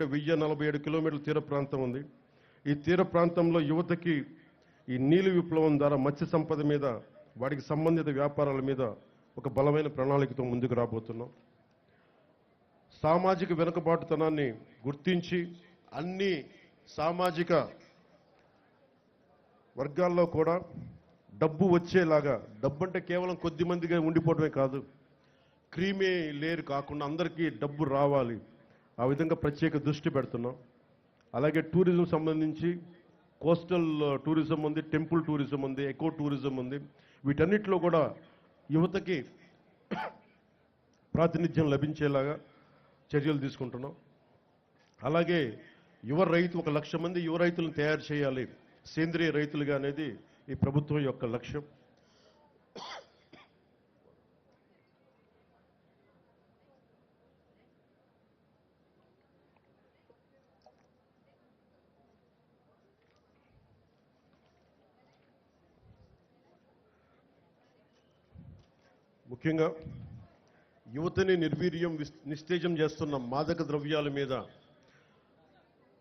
అంటే వెయ్యి నలభై ఏడు కిలోమీటర్ల తీర ప్రాంతం ఉంది. ఈ తీర ప్రాంతంలో యువతకి ఈ నీలి విప్లవం ద్వారా మత్స్య సంపద మీద వాటికి సంబంధిత వ్యాపారాల మీద ఒక బలమైన ప్రణాళికతో ముందుకు రాబోతున్నాం. సామాజిక వెనుకబాటుతనాన్ని గుర్తించి అన్ని సామాజిక వర్గాల్లో కూడా డబ్బు వచ్చేలాగా డబ్బు అంటే కేవలం కొద్ది మందిగా ఉండిపోవడమే కాదు క్రీమే లేరు కాకుండా అందరికీ డబ్బు రావాలి. ఆ విధంగా ప్రత్యేక దృష్టి పెడుతున్నాం. అలాగే టూరిజం సంబంధించి కోస్టల్ టూరిజం ఉంది టెంపుల్ టూరిజం ఉంది ఎకో టూరిజం ఉంది. వీటన్నిటిలో కూడా యువతకి ప్రాతినిధ్యం లభించేలాగా చర్యలు తీసుకుంటున్నాం. అలాగే యువ రైతు ఒక లక్ష మంది యువ రైతులను తయారు చేయాలి. సేంద్రియ రైతులుగా అనేది ఈ ప్రభుత్వం యొక్క లక్ష్యం. ముఖ్యంగా యువతని నిర్వీర్యం నిస్తేజం చేస్తున్న మాదక ద్రవ్యాల మీద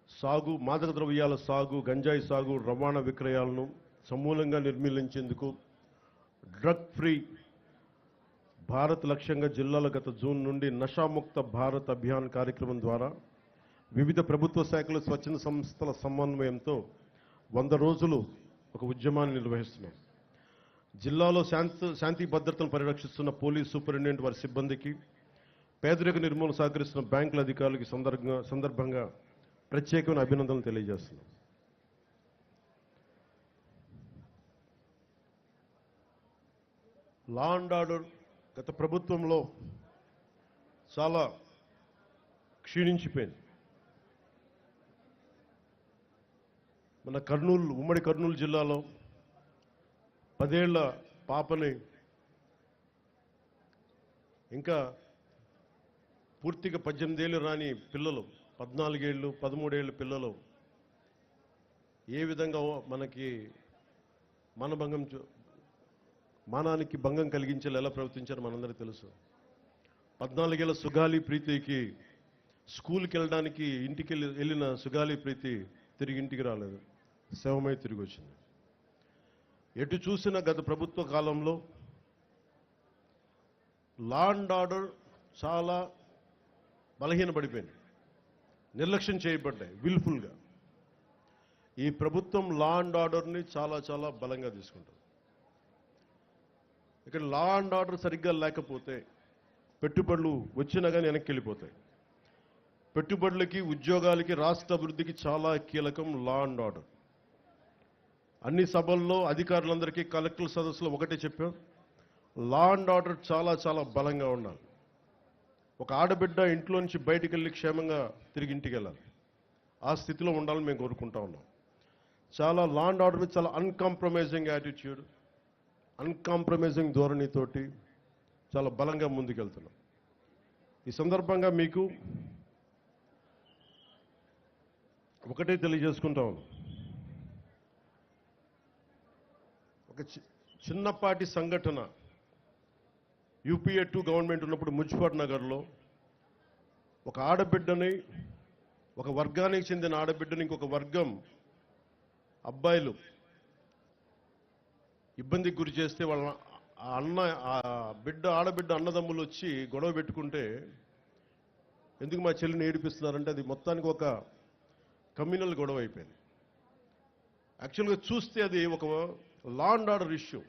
సాగు మాదక ద్రవ్యాల సాగు గంజాయి సాగు రవాణా విక్రయాలను సమూలంగా నిర్మూలించేందుకు డ్రగ్ ఫ్రీ భారత్ లక్ష్యంగా జిల్లాల గత జూన్ నుండి నషాముక్త భారత్ అభియాన్ కార్యక్రమం ద్వారా వివిధ ప్రభుత్వ శాఖలు స్వచ్ఛంద సంస్థల సమన్వయంతో వంద రోజులు ఒక ఉద్యమాన్ని నిర్వహిస్తున్నాం. జిల్లాలో శాంతి శాంతి భద్రతను పరిరక్షిస్తున్న పోలీస్ సూపరింటెండెంట్ వారి సిబ్బందికి పేదరిక నిర్మూలన సహకరిస్తున్న బ్యాంకుల అధికారులకి సందర్భంగా సందర్భంగా ప్రత్యేకమైన అభినందనలు తెలియజేస్తున్నాం. లా అండ్ ఆర్డర్ గత ప్రభుత్వంలో చాలా క్షీణించిపోయింది. మన కర్నూలు ఉమ్మడి కర్నూలు జిల్లాలో పదేళ్ళ పాపని ఇంకా పూర్తిగా పద్దెనిమిదేళ్ళు రాని పిల్లలు పద్నాలుగేళ్ళు పదమూడేళ్ళు పిల్లలు ఏ విధంగా మనకి మానభంగం చూ- మానానికి భంగం కలిగించేలా ఎలా ప్రవర్తించారో మనందరికీ తెలుసు. పద్నాలుగేళ్ళ సుగాలి ప్రీతికి స్కూల్కి వెళ్ళడానికి ఇంటికి వెళ్ళి వెళ్ళిన సుగాలి ప్రీతి తిరిగి ఇంటికి రాలేదు. శవమై తిరిగి వచ్చింది ఎటు చూసిన గత ప్రభుత్వ కాలంలో లా అండ్ ఆర్డర్ చాలా బలహీనపడిపోయింది. నిర్లక్ష్యం చేయబడ్డాయి విల్ఫుల్గా ఈ ప్రభుత్వం లా అండ్ ఆర్డర్ని చాలా చాలా బలంగా తీసుకుంటుంది. ఇక్కడ లా అండ్ ఆర్డర్ సరిగ్గా లేకపోతే పెట్టుబడులు వచ్చినా కానీ వెనక్కి వెళ్ళిపోతాయి. పెట్టుబడులకి ఉద్యోగాలకి రాష్ట్ర అభివృద్ధికి చాలా కీలకం లా అండ్ ఆర్డర్. అన్ని సభల్లో అధికారులందరికీ కలెక్టర్ సదస్సులో ఒకటే చెప్పాం. లా అండ్ ఆర్డర్ చాలా చాలా బలంగా ఉండాలి. ఒక ఆడబిడ్డ ఇంట్లో నుంచి బయటికి వెళ్ళి క్షేమంగా తిరిగి ఇంటికి వెళ్ళాలి. ఆ స్థితిలో ఉండాలని మేము కోరుకుంటా ఉన్నాం. చాలా లా అండ్ ఆర్డర్ మీద చాలా అన్కాంప్రమైజింగ్ యాటిట్యూడ్ అన్కాంప్రమైజింగ్ ధోరణితోటి చాలా బలంగా ముందుకెళ్తున్నాం. ఈ సందర్భంగా మీకు ఒకటే తెలియజేసుకుంటా ఉన్నాం. ఒక చి- చిన్నపాటి సంఘటన. యూపీఏ టూ గవర్నమెంట్ ఉన్నప్పుడు మున్సిపల్ నగర్లో ఒక ఆడబిడ్డని ఒక వర్గానికి చెందిన ఆడబిడ్డని ఇంకొక వర్గం అబ్బాయిలు ఇబ్బందికి గురి చేస్తే వాళ్ళ ఆ అన్న ఆ బిడ్డ ఆడబిడ్డ అన్నదమ్ములు వచ్చి గొడవ పెట్టుకుంటే ఎందుకు మా చెల్లిని ఏడిపిస్తున్నారంటే అది మొత్తానికి ఒక కమ్యూనల్ గొడవ అయిపోయింది. యాక్చువల్గా చూస్తే అది ఒక law and order issue.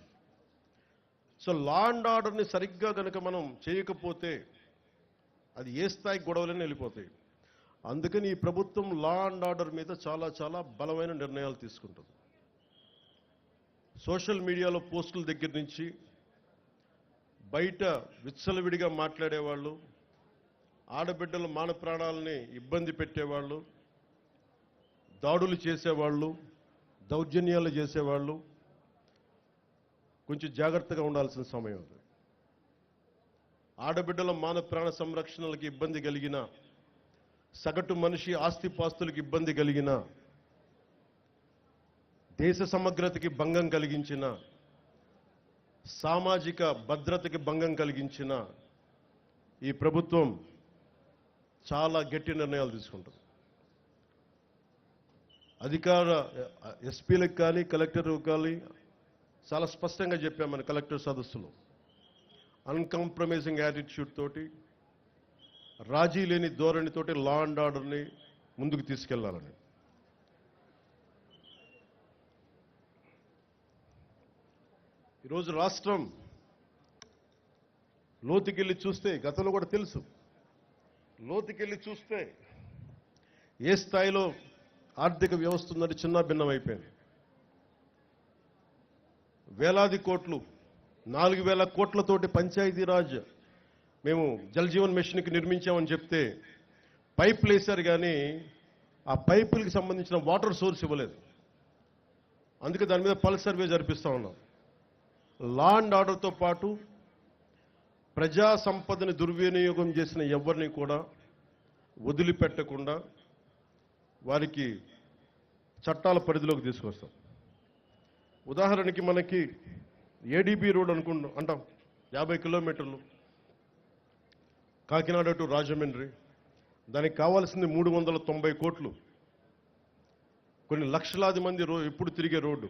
So law and ఆర్డర్ని సరిగ్గా కనుక మనం చేయకపోతే అది ఏ స్థాయి గొడవలని వెళ్ళిపోతాయి. అందుకని ఈ ప్రభుత్వం లా అండ్ ఆర్డర్ మీద చాలా చాలా బలమైన నిర్ణయాలు తీసుకుంటుంది. సోషల్ మీడియాలో పోస్టుల దగ్గర నుంచి బయట విచ్చలవిడిగా మాట్లాడేవాళ్ళు ఆడబిడ్డల మాన ప్రాణాలని ఇబ్బంది పెట్టేవాళ్ళు దాడులు చేసేవాళ్ళు దౌర్జన్యాలు చేసేవాళ్ళు కొంచెం జాగ్రత్తగా ఉండాల్సిన సమయం అది. ఆడబిడ్డల మాన ప్రాణ సంరక్షణలకు ఇబ్బంది కలిగిన సగటు మనిషి ఆస్తిపాస్తులకు ఇబ్బంది కలిగిన దేశ సమగ్రతకి భంగం కలిగించిన సామాజిక భద్రతకి భంగం కలిగించిన ఈ ప్రభుత్వం చాలా గట్టి నిర్ణయాలు తీసుకుంటుంది. అధికార ఎస్పీలకు కానీ కలెక్టర్కు కానీ చాలా స్పష్టంగా చెప్పాం మన కలెక్టర్ సదస్సులో. అన్కాంప్రమైజింగ్ యాటిట్యూడ్ తోటి రాజీ లేని ధోరణితోటి లా అండ్ ఆర్డర్ని ముందుకు తీసుకెళ్ళాలని. ఈరోజు రాష్ట్రం లోతుకెళ్ళి చూస్తే గతంలో కూడా తెలుసు లోతుకెళ్ళి చూస్తే ఏ స్థాయిలో ఆర్థిక వ్యవస్థ ఉందంటే చిన్న భిన్నం అయిపోయింది వేలాది కోట్లు నాలుగు వేల కోట్లతోటి పంచాయతీరాజ్ మేము జలజీవన్ మిషన్కి నిర్మించామని చెప్తే పైపులు వేశారు కానీ ఆ పైపులకి సంబంధించిన వాటర్ సోర్స్ ఇవ్వలేదు. అందుకే దాని మీద పల్స్ సర్వే జరిపిస్తా ఉన్నాం. లా అండ్ ఆర్డర్తో పాటు ప్రజా సంపదని దుర్వినియోగం చేసిన ఎవరిని కూడా వదిలిపెట్టకుండా వారికి చట్టాల పరిధిలోకి తీసుకొస్తాం. ఉదాహరణకి మనకి ఏడీబీ రోడ్ అనుకుంటాం అంటాం యాభై కిలోమీటర్లు. కాకినాడ టు రాజమండ్రి. దానికి కావాల్సింది మూడు వందల తొంభై కోట్లు. కొన్ని లక్షలాది మంది రో ఎప్పుడు తిరిగే రోడ్డు.